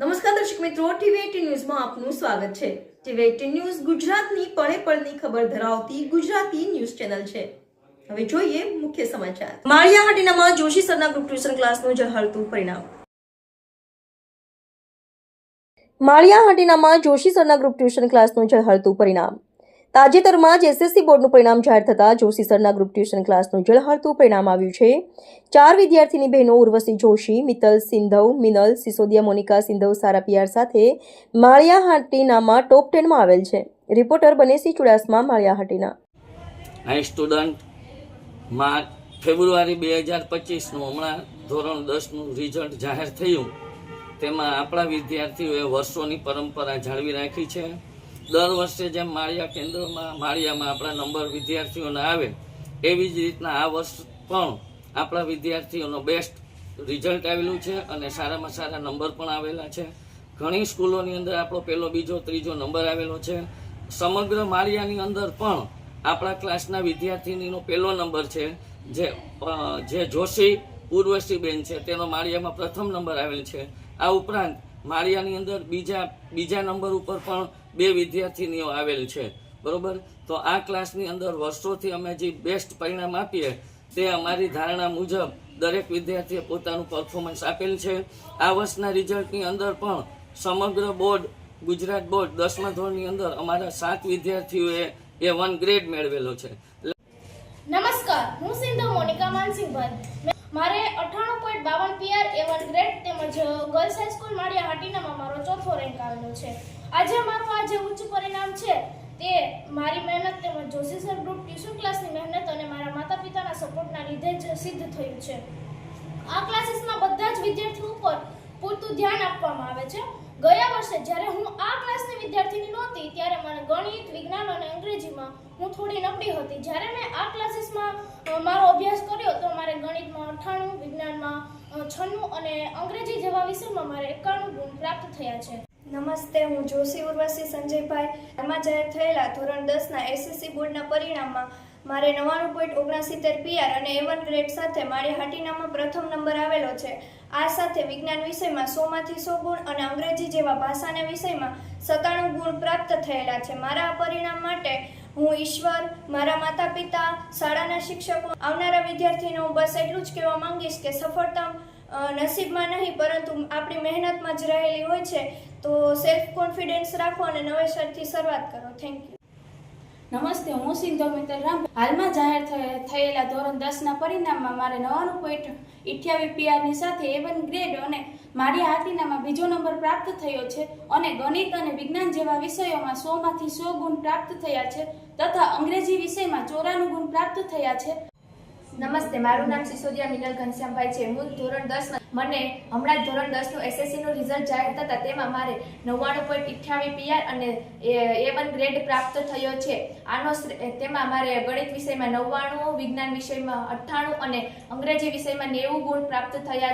નમસ્કાર દર્શક મિત્રો ટીવી ન્યૂઝમાં આપનું સ્વાગત છે. ટીવી ન્યૂઝ ગુજરાતની પળે પળની ખબર ધરાવતી ગુજરાતી ન્યૂઝ ચેનલ છે. હવે જોઈએ મુખ્ય સમાચાર. માળિયા હાટીનામાં જોશી સરના ગ્રુપ ટ્યુશન ક્લાસનું જહરતું પરિણામ. માળિયા હાટીનામાં જોશી સરના ગ્રુપ ટ્યુશન ક્લાસનું જહરતું પરિણામ. તાજેતરમાં જ એસએસસી બોર્ડનું પરિણામ જાહેર થતાં જોશી સરના ગ્રુપ ટ્યુશન ક્લાસનું ઝળહળતું પરિણામ આવ્યું છે. ચાર વિદ્યાર્થીની બહેનો ઉર્વશી જોશી, મિત્તલ સિંધવ, મિનલ, સિસોદિયા, મોનિકા સિંધવ, સારા પિયાર સાથે માળિયા હાટીનામાં ટોપ ટેનમાં આવેલ છે. રિપોર્ટર બનેસી ચુડાસમા, માળિયા હાટીના. હાઈ સ્ટુડન્ટમાં ફેબ્રુઆરી બે હજાર પચીસનું હમણાં ધોરણ દસનું રિઝલ્ટ જાહેર થયું. તેમાં આપણા વિદ્યાર્થીઓએ વર્ષોની પરંપરા જાળવી રાખી છે. દર વર્ષે જેમ માળિયા કેન્દ્રમાં, માળિયામાં આપણા નંબર વિદ્યાર્થીઓના આવે, એવી જ રીતના આ વર્ષ પણ આપણા વિદ્યાર્થીઓનો બેસ્ટ રિઝલ્ટ આવેલું છે અને સારામાં સારા નંબર પણ આવેલા છે. ઘણી સ્કૂલોની અંદર આપણો પહેલો બીજો, ત્રીજો નંબર આવેલો છે. સમગ્ર માળિયાની અંદર પણ આપણા ક્લાસના વિદ્યાર્થીનીનો પહેલો નંબર છે, જે જે જોશી ઉર્વશીબેન છે, તેનો માળિયામાં પ્રથમ નંબર આવેલ છે. આ ઉપરાંત માળિયાની અંદર બીજા બીજા નંબર ઉપર પણ બે વિદ્યાર્થીનીઓ આવેલ છે. બરોબર? તો આ ક્લાસની અંદર વર્ષોથી અમે જે બેસ્ટ પરિણામ આપીએ, તે અમારી ધારણા મુજબ દરેક વિદ્યાર્થીએ પોતાનું પરફોર્મન્સ આપેલ છે. આ વર્ષના રિઝલ્ટની અંદર પણ સમગ્ર બોર્ડ, ગુજરાત બોર્ડ દસમા ધોરણની અંદર અમારા સાત વિદ્યાર્થીઓએ એ વન ગ્રેડ મેળવેલો છે. નમસ્કાર, હું સિંધુ મોનિકા માનસિંહભાઈ મારે અઠ્ઠાણું પોઈન્ટ બાવન પીઆર એ વન ગ્રેડ તેમજ ગર્લ્સ હાઈસ્કૂલ માળિયા હાટીનામાં મારો ચોથો રેન્ક આવેલો છે. આજે મારું આ જે ઉચ્ચ પરિણામ છે તે મારી મહેનત તેમજ જોશી સર ગ્રુપ ટ્યુશન ક્લાસની મહેનત અને મારા માતા પિતાના સપોર્ટના લીધે જ સિદ્ધ થયું છે. આ ક્લાસીસમાં બધા જ વિદ્યાર્થીઓ ઉપર પૂરતું ધ્યાન આપવામાં આવે છે. ગયા વર્ષે જ્યારે હું આ ક્લાસની વિદ્યાર્થીની નહોતી, ત્યારે મને ગણિત, વિજ્ઞાન અને અંગ્રેજીમાં હું થોડી નબળી હતી. જ્યારે મેં આ ક્લાસીસમાં મારો અભ્યાસ કર્યો તો મારે ગણિતમાં અઠ્ઠાણું વિજ્ઞાનમાં અ, છન્નું અને અંગ્રેજી જેવા મારે એકાણું ગુણ પ્રાપ્ત થયા છે. નમસ્તે, હું જોશી ઉર્વશી સંજયભાઈ. એમાં જાહેર થયેલા ધોરણ દસના એસએસસી બોર્ડના પરિણામમાં મારે નવ્વાણું પોઈન્ટ ઓગણસિત્તેર પીઆર અને એવન ગ્રેડ સાથે મારી હાટીનામાં પ્રથમ નંબર આવેલો છે. આ સાથે વિજ્ઞાન વિષયમાં સોમાંથી સો ગુણ અને અંગ્રેજી જેવા ભાષાના વિષયમાં સત્તાણું ગુણ પ્રાપ્ત થયેલા છે. મારા આ પરિણામ માટે હું ઈશ્વર, મારા માતા પિતા શાળાના શિક્ષકો, આવનારા વિદ્યાર્થીને હું બસ એટલું જ કહેવા માંગીશ કે સફળતા નસીબમાં નહીં, પરંતુ આપણી મહેનતમાં જ રહેલી હોય છે. તો સેલ્ફ કોન્ફિડન્સ રાખો અને નવેસરથી શરૂઆત કરો. થેન્ક યુ નમસ્તે, હું સિંધો મિત્તલ રામ. હાલમાં જાહેર થયે- થયેલા ધોરણ દસના પરિણામમાં મારે નવાણું પોઈન્ટ ઇઠ્યાવીસ પીઆરની સાથે એવન ગ્રેડ અને મારી હાથીનામાં બીજો નંબર પ્રાપ્ત થયો છે અને ગણિત અને વિજ્ઞાન જેવા વિષયોમાં સોમાંથી સો ગુણ પ્રાપ્ત થયા છે તથા અંગ્રેજી વિષયમાં ચોરાણું ગુણ પ્રાપ્ત થયા છે. નમસ્તે, મારું નામ સિસોદિયા મિનલ ઘનશ્યામભાઈ છે. હું ધોરણ દસ મને હમણાં જ ધોરણ દસનું એસએસસીનું રિઝલ્ટ જાહેર થતાં તેમાં મારે નવ્વાણું પોઈન્ટ અઠ્યાવી પીઆર અને એ વન ગ્રેડ પ્રાપ્ત થયો છે. આનો તેમાં મારે ગણિત વિષયમાં નવ્વાણું, વિજ્ઞાન વિષયમાં અઠ્ઠાણું અને અંગ્રેજી વિષયમાં નેવું ગુણ પ્રાપ્ત થયા